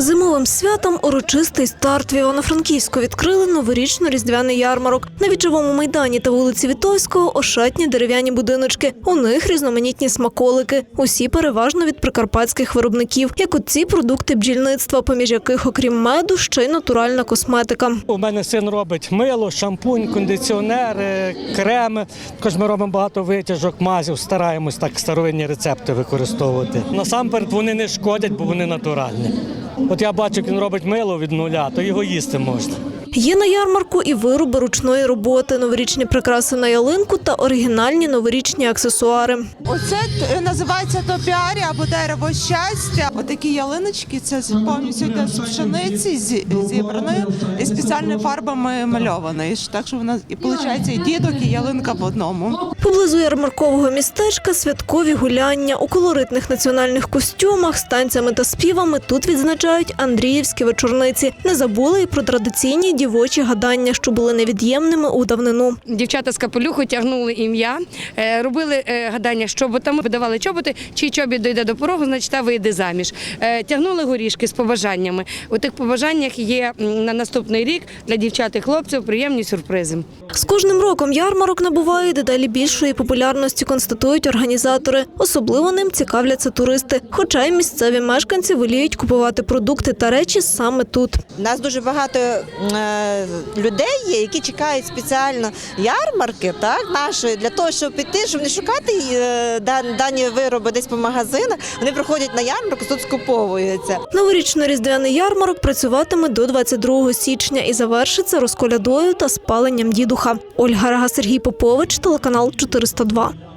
Зимовим святом урочистий старт в Івано-Франківську відкрили новорічно-різдвяний ярмарок. На вічовому майдані та вулиці Вітовського ошатні дерев'яні будиночки. У них різноманітні смаколики. Усі переважно від прикарпатських виробників, як от ці продукти бджільництва, поміж яких, окрім меду, ще й натуральна косметика. У мене син робить мило, шампунь, кондиціонери, креми. Також ми робимо багато витяжок, мазів, стараємось так старовинні рецепти використовувати. Насамперед вони не шкодять, бо вони натуральні. От я бачу, як він робить мило від нуля, то його їсти можна. Є на ярмарку і вироби ручної роботи, новорічні прикраси на ялинку та оригінальні новорічні аксесуари. Оце е, називається топіарі або дерево щастя. Отакі ялиночки, це повністю йде з пшениці зібраної і спеціальними фарбами мальованої. Так що вона і виходить і дідок, і ялинка в одному. Поблизу ярмаркового містечка святкові гуляння у колоритних національних костюмах, з танцями та співами тут відзначають Андріївські вечорниці. Не забули і про традиційні дівочі гадання, що були невід'ємними у давнину. Дівчата з капелюху тягнули ім'я, е, робили е, гадання з чоботами, видавали чоботи, чий чобіт дойде до порогу, значить та вийде заміж. Е, Тягнули горішки з побажаннями. У тих побажаннях є на наступний рік для дівчат і хлопців приємні сюрпризи. З кожним роком ярмарок набуває дедалі більшої популярності, констатують організатори. Особливо ним цікавляться туристи. Хоча й місцеві мешканці воліють купувати продукти та речі саме тут. У нас дуже багато е, людей є, які чекають спеціально ярмарки, так наші для того, щоб піти, щоб не шукати е, дані вироби десь по магазинах. Вони приходять на ярмарку, тут скуповуються. Новорічно-різдвяний ярмарок працюватиме до 22 січня і завершиться розколядою та спаленням дідуха. Ольга Рага, Сергій Попович, телеканал 402.